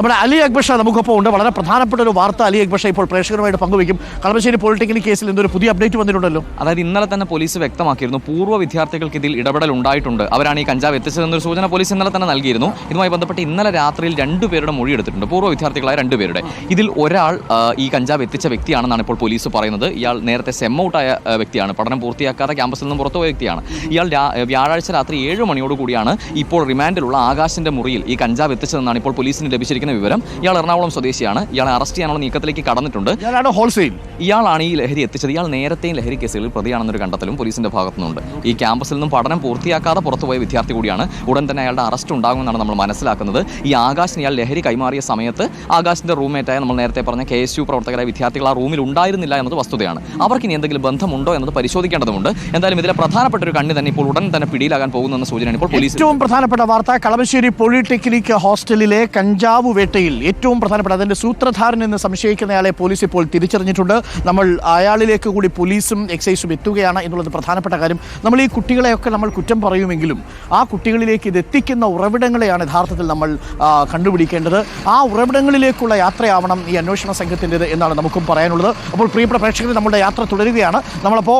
നമ്മുടെ അലി അക്ബഷ നമുക്കൊപ്പം ഉണ്ട്. വളരെ പ്രധാനപ്പെട്ട ഒരു വാർത്ത അലി അക്ബഷ ഇപ്പോൾ പ്രേക്ഷകരുമായിട്ട് പങ്കുവയ്ക്കും. കളമശ്ശേരി പോളിടെക്നിക് കേസിൽ എന്തൊരു പുതിയ അപ്ഡേറ്റ് വന്നിട്ടുണ്ടല്ലോ. അതായത് ഇന്നലെ തന്നെ പോലീസ് വ്യക്തമാക്കിയിരുന്നു. പൂർവ വിദ്യാർത്ഥികൾക്ക് ഇതിൽ ഇടപെടൽ ഉണ്ടായിട്ടുണ്ട്. അവരാണ് ഈ കഞ്ചാവ് എത്തിച്ചതെന്നൊരു സൂചന പോലീസ് ഇന്നലെ തന്നെ നൽകിയിരുന്നു. ഇതുമായി ബന്ധപ്പെട്ട് ഇന്നലെ രാത്രിയിൽ രണ്ടു രണ്ടുപേരുടെ മൊഴി എടുത്തിട്ടുണ്ട്. പൂർവ വിദ്യാർത്ഥികളായ രണ്ടു രണ്ടുപേരുടെ ഇതിൽ ഒരാൾ ഈ കഞ്ചാവ് എത്തിച്ച വ്യക്തിയാണെന്നാണ് ഇപ്പോൾ പോലീസ് പറയുന്നത്. ഇയാൾ നേരത്തെ സെം ഔട്ടായ വ്യക്തിയാണ്. പഠനം പൂർത്തിയാക്കാതെ ക്യാമ്പസിൽ നിന്ന് പുറത്തുപോയ വ്യക്തിയാണ്. ഇയാൾ വ്യാഴാഴ്ച രാത്രി ഏഴ് മണിയോടുകൂടിയാണ് ഇപ്പോൾ റിമാൻഡിലുള്ള ആകാശിന്റെ മുറിയിൽ ഈ കഞ്ചാവ് എത്തിച്ചതെന്നാണ് ഇപ്പോൾ പോലീസിന് ലഭിച്ചിരിക്കുന്ന വിവരം ഇയാൾ എറണാകുളം സ്വദേശിയാണ്. ഇയാളെ അറസ്റ്റ് ചെയ്യാനുള്ള നീക്കത്തിലേക്ക് കടന്നിട്ടുണ്ട്. ഹോൾസെയിൽ. ഇയാളാണ് ഈ ലഹരി എത്തിച്ചത്. ഇയാൾ നേരത്തെയും ലഹരി കേസുകളിൽ പ്രതിയാണെന്നൊരു കണ്ടെത്തലും പോലീസിന്റെ ഭാഗത്തുനിന്നുണ്ട്. ഈ ക്യാമ്പസിൽ നിന്നും പഠനം പൂർത്തിയാക്കാതെ പുറത്തുപോയ വിദ്യാർത്ഥി കൂടിയാണ്. ഉടൻ തന്നെ അയാളുടെ അറസ്റ്റ് ഉണ്ടാകുമെന്നാണ് നമ്മൾ മനസ്സിലാക്കുന്നത്. ഈ ആകാശിന് ഇയാൾ ലഹരി കൈമാറിയ സമയത്ത് ആകാശിന്റെ റൂംമേറ്റായ നമ്മൾ നേരത്തെ പറഞ്ഞ കെ എസ് യു പ്രവർത്തകരായ വിദ്യാർത്ഥികൾ ആ റൂമിൽ ഉണ്ടായിരുന്നില്ല എന്നത് വസ്തുതയാണ്. അവർക്ക് ഇനി എന്തെങ്കിലും ബന്ധമുണ്ടോ എന്നത് പരിശോധിക്കേണ്ടതുണ്ട്. എന്തായാലും ഇതിലെ പ്രധാനപ്പെട്ട ഒരു കണ്ണി തന്നെ ഇപ്പോൾ ഉടൻ തന്നെ പിടിയിലാകാൻ പോകുന്ന സൂചനയാണ് ഇപ്പോൾ പോലീസ് ഏറ്റവും പ്രധാനപ്പെട്ട വാർത്ത കളമശ്ശേരി പോളിടെക്നിക് ഹോസ്റ്റലിലെ കഞ്ചാവ് വേട്ടയിൽ ഏറ്റവും പ്രധാനപ്പെട്ട അതിന്റെ സൂത്രധാരൻ എന്ന് സംശയിക്കുന്നയാളെ പോലീസ് ഇപ്പോൾ തിരിച്ചറിഞ്ഞിട്ടുണ്ട്. നമ്മൾ അയാളിലേക്ക് കൂടി പോലീസും എക്സൈസും എത്തുകയാണ് എന്നുള്ളത് പ്രധാനപ്പെട്ട കാര്യം. നമ്മൾ ഈ കുട്ടികളെയൊക്കെ നമ്മൾ കുറ്റം പറയുമെങ്കിലും ആ കുട്ടികളിലേക്ക് ഇത് എത്തിക്കുന്ന ഉറവിടങ്ങളെയാണ് യഥാർത്ഥത്തിൽ നമ്മൾ കണ്ടുപിടിക്കേണ്ടത്. ആ ഉറവിടങ്ങളിലേക്കുള്ള യാത്രയാവണം ഈ അന്വേഷണ സംഘത്തിന്റെത് എന്നാണ് നമുക്കും പറയാനുള്ളത്. അപ്പോൾ പ്രിയപ്പെട്ട പ്രേക്ഷകർ നമ്മുടെ യാത്ര തുടരുകയാണ്. നമ്മളപ്പോൾ